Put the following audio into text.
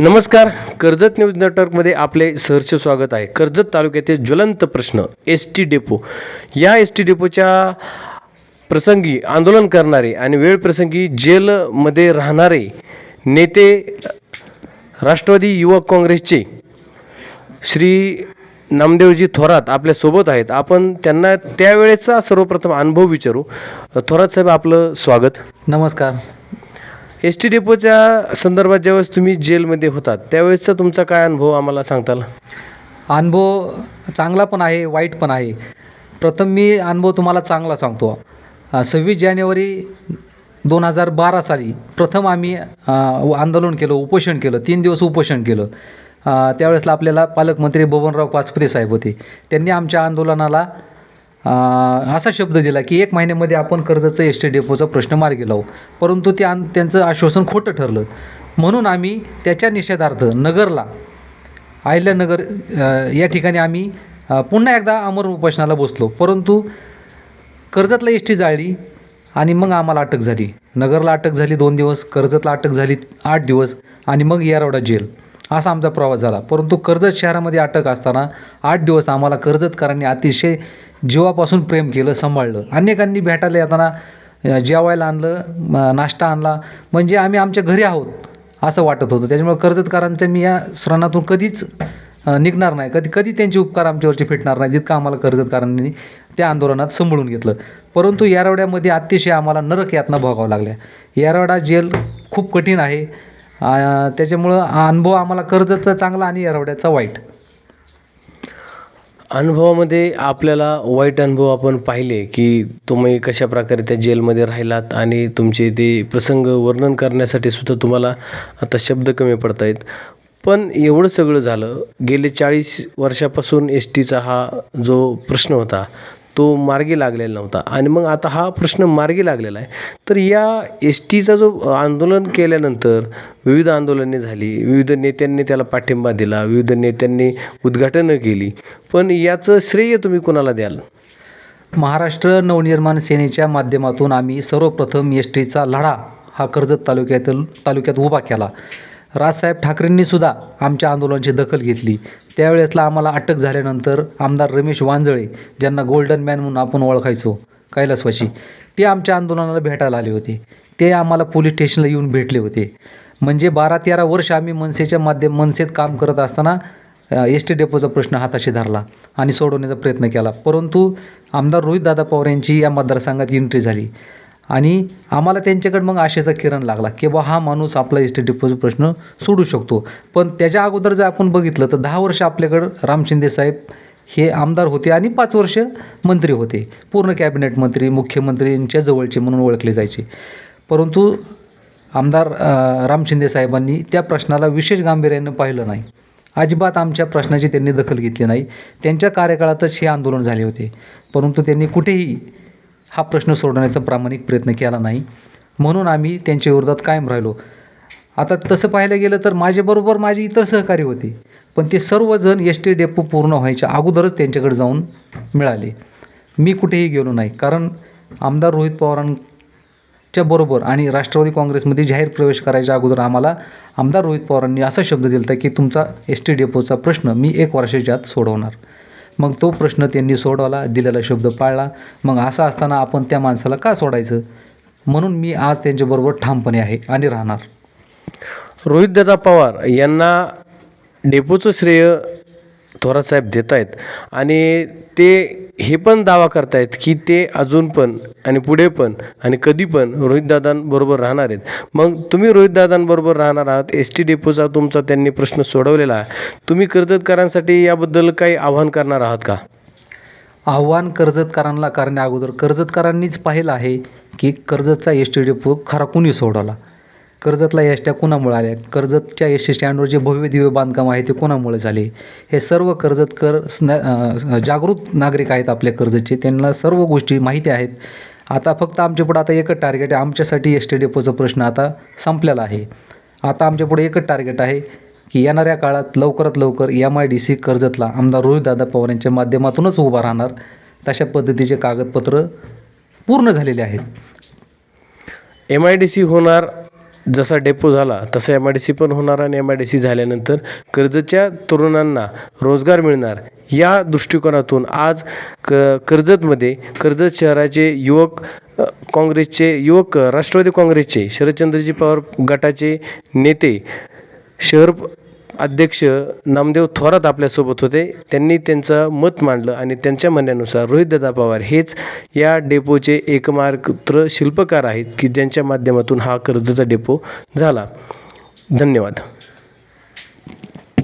नमस्कार. कर्जत न्यूज नेटवर्कमध्ये आपले सहर्ष स्वागत आहे. कर्जत तालुक्यातील ज्वलंत प्रश्न एस टी डेपो. या एस टी डेपोच्या प्रसंगी आंदोलन करणारे आणि वेळ प्रसंगी जेलमध्ये राहणारे नेते राष्ट्रवादी युवक काँग्रेसचे श्री नामदेवजी थोरात आपल्यासोबत आहेत. आपण त्यांना त्यावेळेचा सर्वप्रथम अनुभव विचारू. थोरात साहेब आपलं स्वागत. नमस्कार. एस टी डेपोच्या संदर्भात ज्यावेळेस तुम्ही जेलमध्ये होतात त्यावेळेसचा तुमचा काय अनुभव आम्हाला सांगताल? अनुभव चांगला पण आहे वाईट पण आहे. प्रथम मी अनुभव तुम्हाला चांगला सांगतो. सव्वीस जानेवारी दोन हजार बारा साली प्रथम आम्ही आंदोलन केलं उपोषण केलं तीन दिवस उपोषण केलं. त्यावेळेसला आपल्याला पालकमंत्री बबनराव पाचपुते साहेब होते. त्यांनी आमच्या आंदोलनाला असा शब्द दिला की एक महिन्यामध्ये आपण कर्जाचं एस टी डेपोचा प्रश्न मार्गी लावू हो. परंतु ते आन त्यांचं आश्वासन खोटं ठरलं. म्हणून आम्ही त्याच्या निषेधार्थ नगरला अहिल्यानगर या ठिकाणी आम्ही पुन्हा एकदा अमर उपोषणाला बसलो. परंतु कर्जतला एस टी जाळली आणि मग आम्हाला अटक झाली. नगरला अटक झाली दोन दिवस कर्जतला अटक झाली आठ दिवस आणि मग येरवडा जेल. असा आमचा प्रवास झाला. परंतु कर्जत शहरामध्ये अटक असताना आठ दिवस आम्हाला कर्जतकरांनी अतिशय जीवापासून प्रेम केलं सांभाळलं. अनेकांनी भेटायला येताना जेवायला आणलं नाश्ता आणला. म्हणजे आम्ही आमच्या घरी आहोत असं वाटत होतं. त्याच्यामुळे कर्जतकारांचं मी या श्रणातून कधीच निघणार नाही. कधी कधी त्यांचे उपकार आमच्यावरचे फिटणार नाही जितकं आम्हाला कर्जतकारांनी त्या आंदोलनात सांभाळून घेतलं. परंतु यारवड्यामध्ये अतिशय आम्हाला नरक यातना भोगावं लागल्या. यारवडा जेल खूप कठीण आहे. त्याच्यामुळं हा अनुभव आम्हाला कर्जतचा चांगला आणि यारवड्याचा वाईट. अनुभवामध्ये आपल्याला वाईट अनुभव आपण पाहिले की तुम्ही कशा प्रकारे त्या जेलमध्ये राहिलात आणि तुमचे ते प्रसंग वर्णन करण्यासाठी सुद्धा तुम्हाला आता शब्द कमी पडत आहेत पण एवढं सगळं झालं गेले चाळीस वर्षापासून एस टीचा हा जो प्रश्न होता तो मार्गी लागलेला नव्हता. आणि मग आता हा प्रश्न मार्गी लागलेला आहे. तर या एस टीचा जो आंदोलन केल्यानंतर विविध आंदोलने झाली. विविध नेत्यांनी त्याला पाठिंबा दिला. विविध नेत्यांनी उद्घाटनं केली. पण याचं श्रेय तुम्ही कोणाला द्याल? महाराष्ट्र नवनिर्माण सेनेच्या माध्यमातून आम्ही सर्वप्रथम एस टीचा लढा हा कर्जत तालुक्यातील तालुक्यात उभा केला. राजसाहेब ठाकरेंनी सुद्धा आमच्या आंदोलनाची दखल घेतली. त्यावेळेसला आम्हाला अटक झाल्यानंतर आमदार रमेश वांजळे ज्यांना गोल्डन मॅन म्हणून आपण ओळखायचो कैलासवाशी ते आमच्या आंदोलनाला भेटायला आले होते. ते आम्हाला पोलीस स्टेशनला येऊन भेटले होते. म्हणजे बारा तेरा वर्ष आम्ही मनसेच्या माध्यम मनसेत काम करत असताना एस टी डेपोचा प्रश्न हाताशी धरला आणि सोडवण्याचा प्रयत्न केला. परंतु आमदार रोहितदादा पवार यांची या मतदारसंघात एंट्री झाली. आणि आम्हाला त्यांच्याकडे मग आशेचा किरण लागला की बा हा माणूस आपला एस टी डिपॉझिट प्रश्न सोडू शकतो. पण त्याच्या अगोदर जर आपण बघितलं तर दहा वर्ष आपल्याकडं राम शिंदे साहेब हे आमदार होते आणि पाच वर्ष मंत्री होते. पूर्ण कॅबिनेट मंत्री मुख्यमंत्र्यांच्या जवळचे म्हणून ओळखले जायचे. परंतु आमदार राम शिंदे साहेबांनी त्या प्रश्नाला विशेष गांभीर्यानं पाहिलं नाही. अजिबात आमच्या प्रश्नाची त्यांनी दखल घेतली नाही. त्यांच्या कार्यकाळातच हे आंदोलन झाले होते. परंतु त्यांनी कुठेही हा प्रश्न सोडवण्याचा प्रामाणिक प्रयत्न केला नाही. म्हणून आम्ही त्यांच्या विरोधात कायम राहिलो. आता तसं पाहायला गेलं तर माझ्याबरोबर माझे इतर सहकारी होते. पण ते सर्वजण एस टी डेपो पूर्ण व्हायच्या अगोदरच त्यांच्याकडे जाऊन मिळाले. मी कुठेही गेलो नाही. कारण आमदार रोहित पवारांच्या बरोबर आणि राष्ट्रवादी काँग्रेसमध्ये जाहीर प्रवेश करायच्या अगोदर आम्हाला आमदार रोहित पवारांनी असा शब्द दिला होता की तुमचा एस टी डेपोचा प्रश्न मी एक वर्षाच्या आत सोडवणार. मग तो प्रश्न त्यांनी सोडवला दिलेला शब्द पाळला. मग असं असताना आपण त्या माणसाला का सोडायचं? म्हणून मी आज त्यांच्याबरोबर ठामपणे आहे आणि राहणार. रोहितदादा पवार यांना डेपोचं श्रेय थोरातसाहेब देत आहेत आणि ते हे पण दावा करतायत की ते अजून पण आणि पुढे पण आणि कधी पण रोहितदादांबरोबर राहणार आहेत. मग तुम्ही रोहितदादांबरोबर राहणार आहात एस टी डेपोचा तुमचा त्यांनी प्रश्न सोडवलेला आहे. तुम्ही कर्जतकारांसाठी याबद्दल काही आव्हान करणार आहात का? आव्हान कर्जतकारांना करण्या अगोदर कर्जतकारांनीच पाहिलं आहे की कर्जतचा एस टी डेपो खरा कुणी सोडवला? कर्जतला एस ट्या कुणामुळे आल्या कर्जतच्या एस टी स्टँडवर जे भव्य दिव्य बांधकाम आहे ते कोणामुळे झाले? हे सर्व कर्जतकर स्न जागृत नागरिक आहेत आपल्या कर्जतचे. त्यांना सर्व गोष्टी माहिती आहेत. आता फक्त आमच्या पुढे आता एकच टार्गेट आहे. आमच्यासाठी एस टी डेपोचा प्रश्न आता संपलेला आहे. आता आमच्या पुढे एकच टार्गेट आहे की येणाऱ्या काळात लवकरात लवकर एम आय डी सी कर्जतला आमदार रोहितदादा पवार यांच्या माध्यमातूनच उभा राहणार. तशा पद्धतीचे कागदपत्र पूर्ण झालेले आहेत. एम आय डी सी होणार जसा डेपो झाला तसा एम आय डी सी पण होणार आणि एम आय डी सी झाल्यानंतर कर्जतच्या तरुणांना रोजगार मिळणार या दृष्टिकोनातून आज क कर्जतमध्ये कर्जत शहराचे युवक काँग्रेसचे युवक राष्ट्रवादी काँग्रेसचे शरदचंद्रजी पवार गटाचे नेते शहर अध्यक्ष नामदेव थोरात आपल्यासोबत होते. त्यांनी त्यांचं मत मांडलं आणि त्यांच्या म्हणण्यानुसार रोहितदादा पवार हेच या डेपोचे एकमात्र शिल्पकार आहेत की ज्यांच्या माध्यमातून हा कर्जचा डेपो झाला. धन्यवाद.